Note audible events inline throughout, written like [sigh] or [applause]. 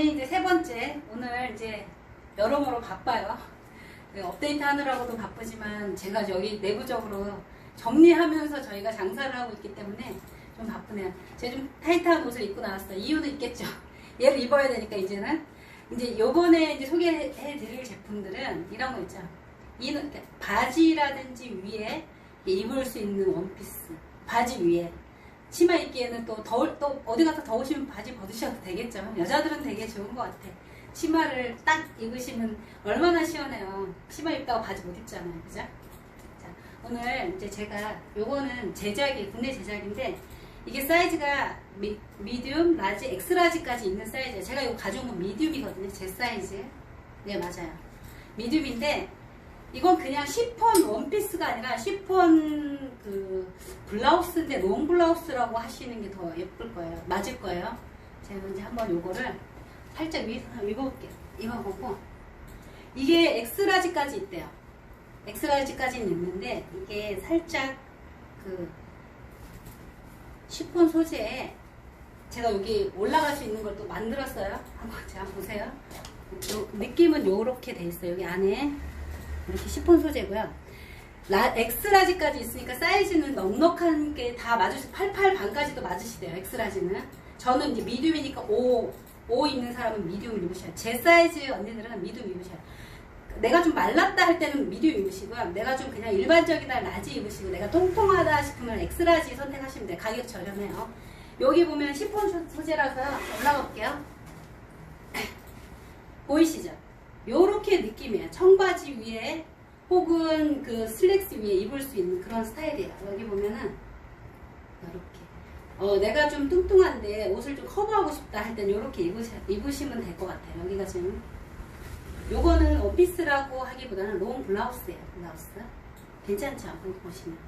다음에 이제 세 번째 오늘 이제 여러모로 바빠요. 네, 업데이트 하느라고도 바쁘지만 제가 여기 내부적으로 정리하면서 저희가 장사를 하고 있기 때문에 좀 바쁘네요. 제가 좀 타이트한 옷을 입고 나왔어요. 이유도 있겠죠. [laughs] 얘를 입어야 되니까 이제는 이제 요번에 이제 소개해 드릴 제품들은 이런 거 있죠. 이 바지라든지 위에 입을 수 있는 원피스 바지 위에 치마 입기에는 또 더울 또 어디 가서 더우시면 바지 벗으셔도 되겠죠. 여자들은 되게 좋은 것 같아. 치마를 딱 입으시면 얼마나 시원해요. 치마 입다가 바지 못 입잖아요. 그죠? 자, 오늘 이제 제가 요거는 제작이 국내 제작인데 이게 사이즈가 미, 미디움, 라지, 엑스라지까지 있는 사이즈예요. 제가 이거 가져온 건 미디움이거든요. 제 사이즈. 네, 맞아요. 미디움인데 이건 그냥 시폰 원피스가 아니라 시폰 그 블라우스인데 롱 블라우스라고 하시는 게 더 예쁠 거예요. 맞을 거예요. 제가 이제 한번 요거를 살짝 위, 입어볼게요. 입어보고 이게 엑스라지까지 있대요. 엑스라지까지는 있는데 이게 살짝 그 시폰 소재에 제가 여기 올라갈 수 있는 걸 또 만들었어요. 한번 제가 보세요. 요, 느낌은 요렇게 돼 있어요. 여기 안에 이렇게 시폰 소재고요. 라, 엑스라지까지 있으니까 사이즈는 넉넉한 게 다 맞으시, 88 반까지도 맞으시대요. 엑스라지는. 저는 이제 미디움이니까 5, 5 있는 사람은 미디움 입으셔요. 제 사이즈 언니들은 미디움 입으셔요. 내가 좀 말랐다 할 때는 미디움 입으시고요. 내가 좀 그냥 일반적이다 라지 입으시고 내가 통통하다 싶으면 엑스라지 선택하시면 돼요. 가격 저렴해요. 여기 보면 시폰 소재라서 올라가 볼게요. [laughs] 보이시죠? 요렇게 느낌이에요. 청바지 위에 혹은 그 슬랙스 위에 입을 수 있는 그런 스타일이에요. 여기 보면은 이렇게 어, 내가 좀 뚱뚱한데 옷을 좀 커버하고 싶다 할 때는 이렇게 입으시, 입으시면 될 것 같아요. 여기가 지금 요거는 오피스라고 하기보다는 롱 블라우스예요. 블라우스 괜찮죠? 여기 보시면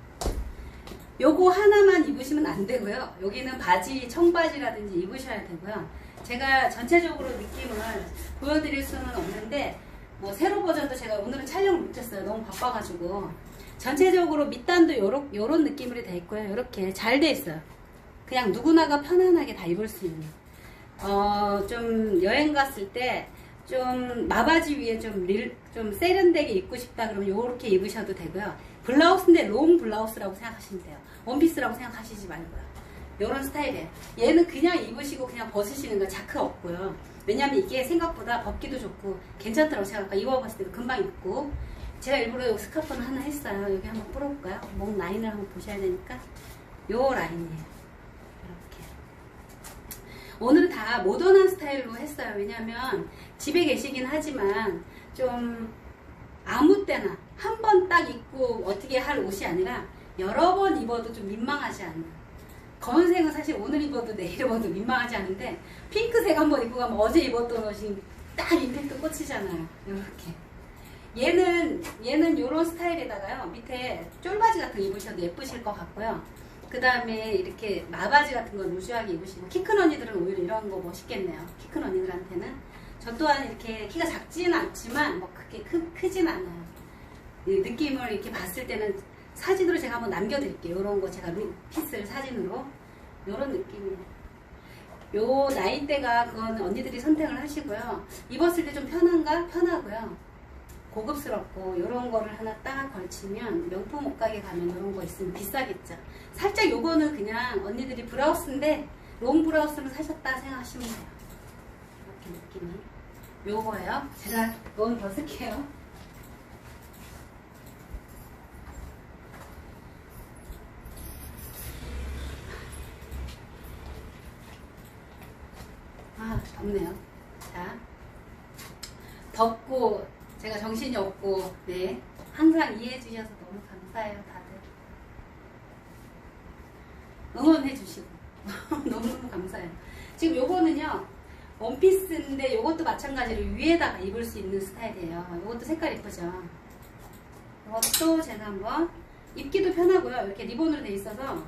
요거 하나만 입으시면 안 되고요. 여기는 바지, 청바지라든지 입으셔야 되고요. 제가 전체적으로 느낌을 보여드릴 수는 없는데 뭐 세로 버전도 제가 오늘은 촬영을 못했어요. 너무 바빠가지고 전체적으로 밑단도 요런, 요런 느낌으로 돼 있고요. 이렇게 잘 돼 있어요. 그냥 누구나가 편안하게 다 입을 수 있는 어, 좀 여행 갔을 때 좀 마바지 위에 좀, 릴, 좀 세련되게 입고 싶다 그러면 요렇게 입으셔도 되고요. 블라우스인데 롱 블라우스라고 생각하시면 돼요. 원피스라고 생각하시지 말고요. 요런 스타일이에요. 얘는 그냥 입으시고 그냥 벗으시는 거 자크 없고요. 왜냐면 이게 생각보다 벗기도 좋고 괜찮더라고 생각하니까 입어봤을 때도 금방 입고 제가 일부러 요 스카프는 하나 했어요. 여기 한번 풀어볼까요? 목 라인을 한번 보셔야 되니까 요 라인이에요. 이렇게 오늘은 다 모던한 스타일로 했어요. 왜냐면 집에 계시긴 하지만 좀 아무 때나 한 번 딱 입고 어떻게 할 옷이 아니라 여러 번 입어도 좀 민망하지 않는 검은색은 사실 오늘 입어도 내일 입어도 민망하지 않은데 핑크색 한번 입고 가면 어제 입었던 옷이 딱 임팩트 꽂히잖아요. 이렇게 얘는 얘는 이런 스타일에다가요 밑에 쫄바지 같은 거 입으셔도 예쁘실 것 같고요. 그 다음에 이렇게 마바지 같은 거 루즈하게 입으시고 키 큰 언니들은 오히려 이런 거 멋있겠네요. 키 큰 언니들한테는 저 또한 이렇게 키가 작지는 않지만 뭐 그렇게 크, 크진 않아요. 이 느낌을 이렇게 봤을 때는 사진으로 제가 한번 남겨드릴게요. 이런 거 제가 루, 피스를 사진으로 이런 느낌이에요. 요 나이대가 그건 언니들이 선택을 하시고요. 입었을 때 좀 편한가? 편하고요. 고급스럽고 이런 거를 하나 딱 걸치면 명품 옷가게 가면 이런 거 있으면 비싸겠죠. 살짝 요거는 그냥 언니들이 브라우스인데 롱 브라우스를 사셨다 생각하시면 돼요. 이렇게 느낌이. 요거예요. 제가 이건 벗을게요. 아, 덥네요. 자, 덥고 제가 정신이 없고 네. 항상 이해해 주셔서 너무 감사해요 다들. 응원해 주시고. [laughs] 너무너무 감사해요. 지금 요거는요 원피스인데 요것도 마찬가지로 위에다가 입을 수 있는 스타일이에요. 요것도 색깔 이쁘죠? 이것도 제가 한번 입기도 편하고요. 이렇게 리본으로 돼 있어서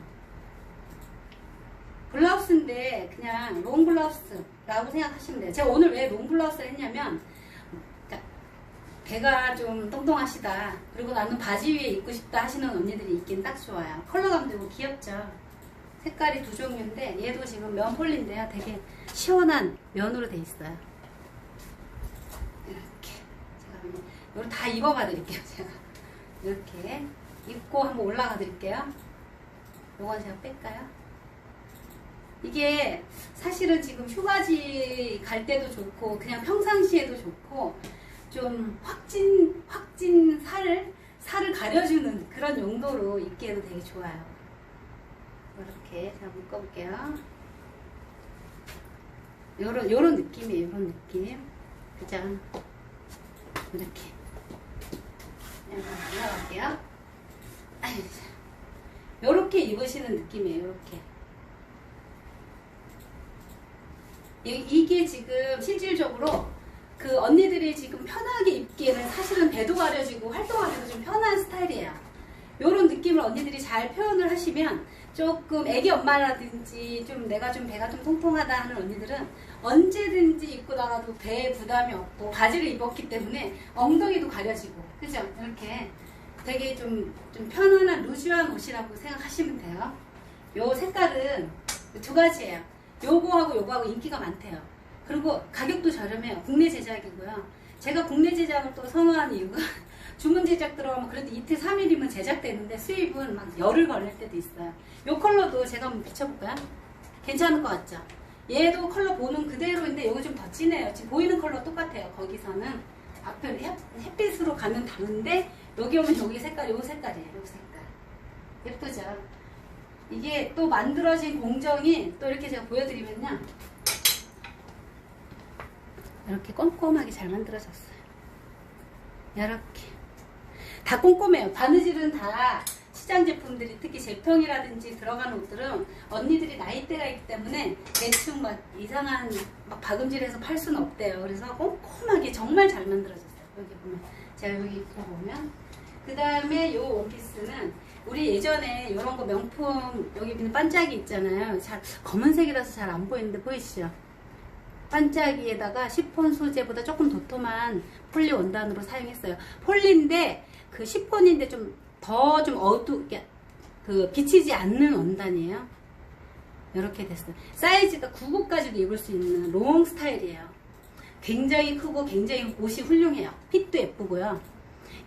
블라우스인데 그냥 롱 블라우스라고 생각하시면 돼요. 제가 오늘 왜 롱 블라우스를 했냐면 그러니까 배가 좀 똥똥하시다 그리고 나는 바지 위에 입고 싶다 하시는 언니들이 있긴 딱 좋아요. 컬러감도 귀엽죠. 색깔이 두 종류인데 얘도 지금 면폴리인데요. 되게 시원한 면으로 돼 있어요. 이렇게 제가 이걸 다 입어봐 드릴게요. 제가 이렇게 입고 한번 올라가 드릴게요. 요건 제가 뺄까요? 이게 사실은 지금 휴가지 갈 때도 좋고 그냥 평상시에도 좋고 좀 확진 확진 살을 살을 가려주는 그런 용도로 입기에도 되게 좋아요. 이렇게 자 묶어볼게요. 요런 요런 느낌이에요. 요런 느낌. 그죠? 이렇게. 올라갈게요. 아유, 요렇게 입으시는 느낌이에요. 요렇게. 이- 이게 지금 실질적으로 그 언니들이 지금 편하게 입기에는 사실은 배도 가려지고 활동하기도 좀 편한 스타일이에요. 요런 느낌을 언니들이 잘 표현을 하시면 조금 애기 엄마라든지 좀 내가 좀 배가 좀 통통하다 하는 언니들은 언제든지 입고 나가도 배에 부담이 없고 바지를 입었기 때문에 엉덩이도 가려지고 그죠? 이렇게 되게 좀, 좀 편안한 루즈한 옷이라고 생각하시면 돼요. 요 색깔은 두 가지예요. 요거하고 요거하고 인기가 많대요. 그리고 가격도 저렴해요. 국내 제작이고요. 제가 국내 제작을 또 선호하는 이유가 [laughs] 주문 제작 들어가면 그래도 이틀 3일이면 제작되는데 수입은 막 열흘 걸릴 때도 있어요. 요 컬러도 제가 한번 비춰볼까요? 괜찮은 것 같죠? 얘도 컬러 보는 그대로인데 요거 좀 더 진해요. 지금 보이는 컬러 똑같아요. 거기서는 앞에 햇, 햇빛으로 가면 다른데 여기 오면 여기 색깔, 요 색깔이에요. 요 색깔. 예쁘죠? 이게 또 만들어진 공정이 또 이렇게 제가 보여드리면요. 이렇게 꼼꼼하게 잘 만들어졌어요. 이렇게. 다 꼼꼼해요. 바느질은 다 시장 제품들이 특히 제평이라든지 들어가는 옷들은 언니들이 나이대가 있기 때문에 대충 막 이상한 막 박음질해서 팔 수는 없대요. 그래서 꼼꼼하게 정말 잘 만들어졌어요. 여기 보면 제가 여기 보면 그 다음에 요 원피스는 우리 예전에 이런 거 명품 여기 반짝이 있잖아요. 잘 검은색이라서 잘 안 보이는데 보이시죠? 반짝이에다가 시폰 소재보다 조금 도톰한 폴리 원단으로 사용했어요. 폴리인데 그 시폰인데 좀 더좀 어둡게 그 비치지 않는 원단이에요. 이렇게 됐어요. 사이즈가 9호까지도 입을 수 있는 롱 스타일이에요. 굉장히 크고 굉장히 옷이 훌륭해요. 핏도 예쁘고요.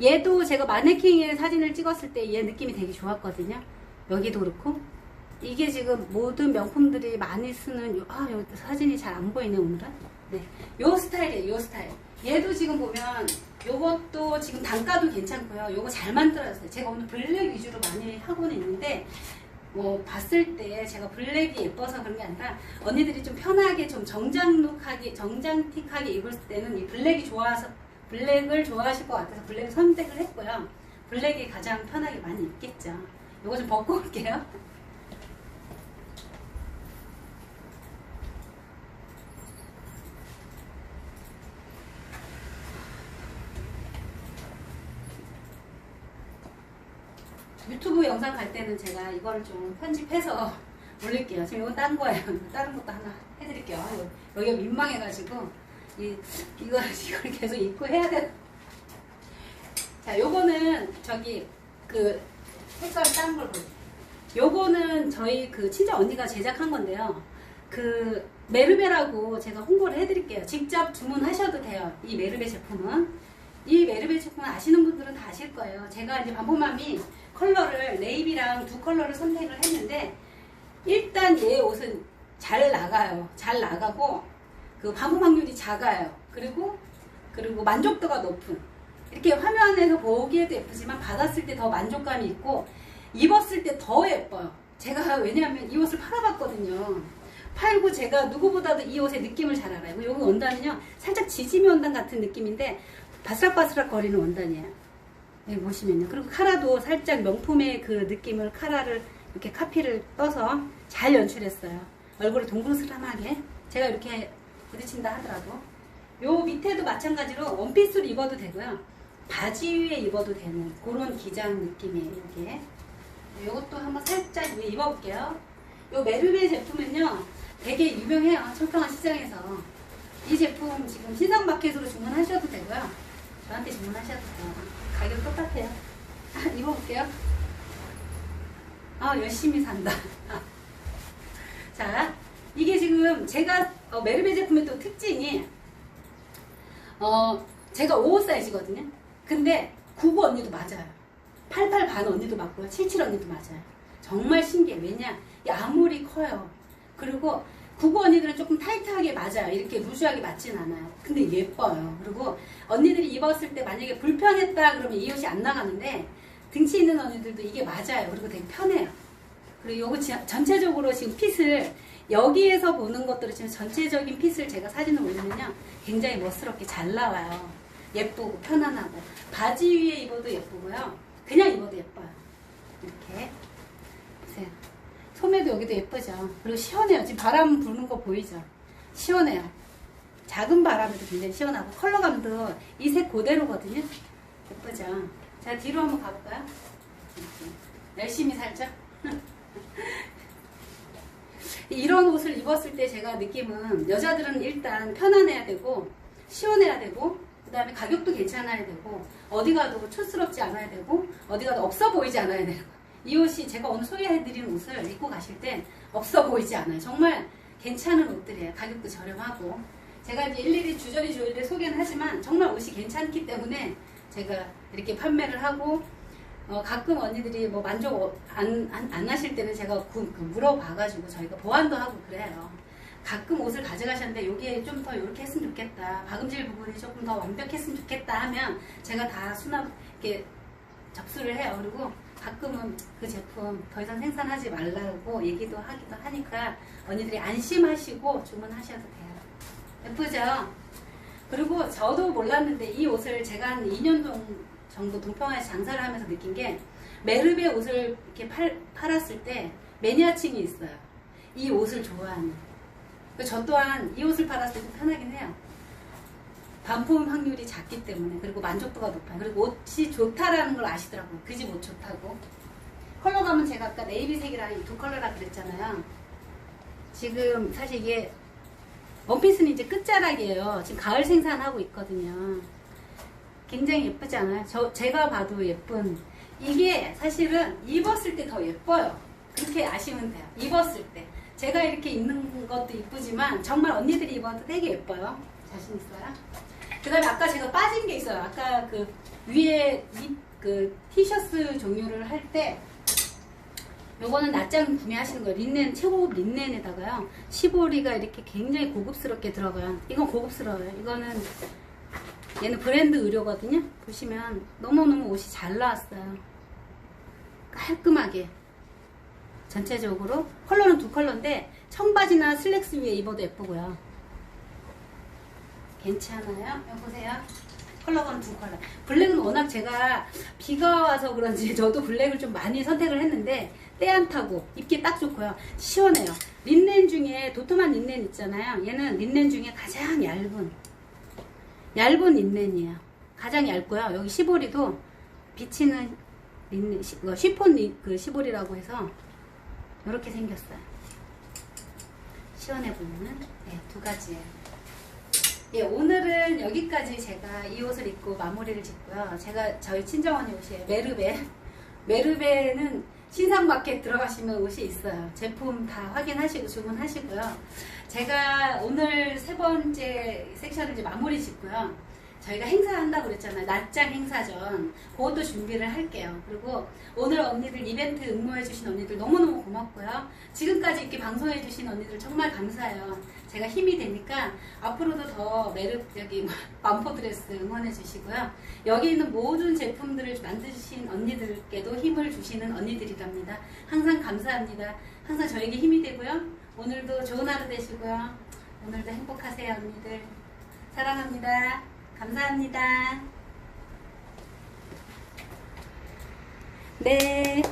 얘도 제가 마네킹에 사진을 찍었을 때 얘 느낌이 되게 좋았거든요. 여기도 그렇고 이게 지금 모든 명품들이 많이 쓰는 요, 아, 요 사진이 잘 안 보이네 오늘은. 네, 요 스타일이에요. 요 스타일. 얘도 지금 보면 요것도 지금 단가도 괜찮고요. 요거 잘 만들었어요. 제가 오늘 블랙 위주로 많이 하고는 있는데 뭐 봤을 때 제가 블랙이 예뻐서 그런 게 아니라 언니들이 좀 편하게 좀 정장룩하게 정장틱하게 입을 때는 이 블랙이 좋아서 블랙을 좋아하실 것 같아서 블랙 선택을 했고요. 블랙이 가장 편하게 많이 입겠죠. 요거 좀 벗고 올게요. 유튜브 영상 갈 때는 제가 이거를 좀 편집해서 올릴게요. 지금 이거 딴 거예요. 다른 것도 하나 해드릴게요. 요- 여기가 민망해가지고 이 이거 [laughs] 이걸 계속 입고 해야 돼. 자, 요거는 저기 그 색깔 다른 걸 보세요. 요거는 저희 그 친정 언니가 제작한 건데요. 그 메르베라고 제가 홍보를 해드릴게요. 직접 주문하셔도 돼요. 이 메르베 제품은. 이 메르베 제품은 아시는 분들은 다 아실 거예요. 제가 이제 반포맘이 컬러를 네이비랑 두 컬러를 선택을 했는데 일단 얘 옷은 잘 나가요. 잘 나가고 그 반품 확률이 작아요. 그리고 그리고 만족도가 높은 이렇게 화면에서 보기에도 예쁘지만 받았을 때 더 만족감이 있고 입었을 때 더 예뻐요. 제가 왜냐하면 이 옷을 팔아봤거든요. 팔고 제가 누구보다도 이 옷의 느낌을 잘 알아요. 여기 원단은요 살짝 지짐이 원단 같은 느낌인데 바스락바스락 거리는 원단이에요. 여기 보시면요. 그리고 카라도 살짝 명품의 그 느낌을 카라를 이렇게 카피를 떠서 잘 연출했어요. 얼굴을 동그스름하게 제가 이렇게 부딪힌다 하더라도 요 밑에도 마찬가지로 원피스로 입어도 되고요. 바지 위에 입어도 되는 그런 기장 느낌이에요. 이게 요것도 한번 살짝 위에 입어볼게요. 요 메르베 제품은요 되게 유명해요. 청평한 시장에서 이 제품 지금 신상마켓으로 주문하셔도 되고요. 저한테 주문하셔도 돼요. 가격 똑같아요. [laughs] 입어볼게요. 아, 열심히 산다. [laughs] 자, 이게 지금 제가 어, 메르베 제품의 또 특징이 어, 제가 5호 사이즈거든요. 근데 99 언니도 맞아요. 88 반 언니도 맞고요. 77 언니도 맞아요. 정말 신기해. 왜냐? 이 아무리 커요. 그리고 99 언니들은 조금 타이트하게 맞아요. 이렇게 루즈하게 맞진 않아요. 근데 예뻐요. 그리고 언니들이 입었을 때 만약에 불편했다 그러면 이 옷이 안 나가는데 등치 있는 언니들도 이게 맞아요. 그리고 되게 편해요. 그리고 요거 지- 전체적으로 지금 핏을 여기에서 보는 것들을 지금 전체적인 핏을 제가 사진을 올리면요. 굉장히 멋스럽게 잘 나와요. 예쁘고 편안하고 바지 위에 입어도 예쁘고요. 그냥 입어도 예뻐요. 이렇게 보세요. 소매도 여기도 예쁘죠. 그리고 시원해요. 지금 바람 부는 거 보이죠? 시원해요. 작은 바람에도 굉장히 시원하고 컬러감도 이 색 그대로거든요. 예쁘죠? 자 뒤로 한번 가볼까요? 열심히 살죠? [laughs] 이런 옷을 입었을 때 제가 느낌은 여자들은 일단 편안해야 되고 시원해야 되고 그 다음에 가격도 괜찮아야 되고 어디 가도 촌스럽지 않아야 되고 어디 가도 없어 보이지 않아야 되고. 이 옷이 제가 오늘 소개해드린 옷을 입고 가실 땐 없어 보이지 않아요. 정말 괜찮은 옷들이에요. 가격도 저렴하고. 제가 이제 일일이 주저리 주저리 소개는 하지만 정말 옷이 괜찮기 때문에 제가 이렇게 판매를 하고 어, 가끔 언니들이 뭐 만족 어- 안, 안, 안 하실 때는 제가 그, 그 물어봐가지고 저희가 보완도 하고 그래요. 가끔 옷을 가져가셨는데 여기에 좀 더 이렇게 했으면 좋겠다. 박음질 부분이 조금 더 완벽했으면 좋겠다 하면 제가 다 수납, 이렇게 접수를 해요. 그리고 가끔은 그 제품 더 이상 생산하지 말라고 얘기도 하기도 하니까 언니들이 안심하시고 주문하셔도 돼요. 예쁘죠? 그리고 저도 몰랐는데 이 옷을 제가 한 2년 동- 정도 동평화에서 장사를 하면서 느낀 게 메르베 옷을 이렇게 팔, 팔았을 때 매니아층이 있어요. 이 옷을 좋아하는. 그저 또한 이 옷을 팔았을 때 편하긴 해요. 반품 확률이 작기 때문에 그리고 만족도가 높아요. 그리고 옷이 좋다라는 걸 아시더라고요. 그 집 옷 좋다고. 컬러감은 제가 아까 네이비색이랑 두 컬러라 그랬잖아요. 지금 사실 이게 원피스는 이제 끝자락이에요. 지금 가을 생산하고 있거든요. 굉장히 예쁘지 않아요? 저, 제가 봐도 예쁜. 이게 사실은 입었을 때 더 예뻐요. 그렇게 아시면 돼요. 입었을 때. 제가 이렇게 입는 것도 이쁘지만 정말 언니들이 입어도 되게 예뻐요. 자신 있어요? 그 다음에 아까 제가 빠진 게 있어요. 아까 그 위에 이, 그 티셔츠 종류를 할 때 요거는 낱장 구매하시는 거예요. 린넨, 최고급 린넨에다가요. 시보리가 이렇게 굉장히 고급스럽게 들어가요. 이건 고급스러워요. 이거는 얘는 브랜드 의료거든요. 보시면 너무너무 옷이 잘 나왔어요. 깔끔하게. 전체적으로 컬러는 두 컬러인데 청바지나 슬랙스 위에 입어도 예쁘고요. 괜찮아요? 여기 보세요. 컬러는 두 컬러. 블랙은 워낙 제가 비가 와서 그런지 [laughs] 저도 블랙을 좀 많이 선택을 했는데 때 안 타고 입기 딱 좋고요. 시원해요. 린넨 중에 도톰한 린넨 있잖아요. 얘는 린넨 중에 가장 얇은 얇은 린넨이에요. 가장 얇고요. 여기 시보리도 비치는 린넨, 시, 어, 쉬폰 리, 그 시보리라고 해서 이렇게 생겼어요. 시원해 보이는 네, 두 가지예요. 예, 오늘은 여기까지 제가 이 옷을 입고 마무리를 짓고요. 제가 저희 친정 언니 옷이에요. 메르베. [laughs] 메르베는 신상마켓 들어가시면 옷이 있어요. 제품 다 확인하시고 주문하시고요. 제가 오늘 세 번째 섹션을 이제 마무리 짓고요. 저희가 행사한다고 그랬잖아요. 낮장 행사전. 그것도 준비를 할게요. 그리고 오늘 언니들 이벤트 응모해주신 언니들 너무너무 고맙고요. 지금까지 이렇게 방송해주신 언니들 정말 감사해요. 제가 힘이 되니까 앞으로도 더 여기 반포드레스 [laughs] 응원해주시고요. 여기 있는 모든 제품들을 만드신 언니들께도 힘을 주시는 언니들이랍니다. 항상 감사합니다. 항상 저에게 힘이 되고요. 오늘도 좋은 하루 되시고요. 오늘도 행복하세요, 언니들. 사랑합니다. 감사합니다. 네.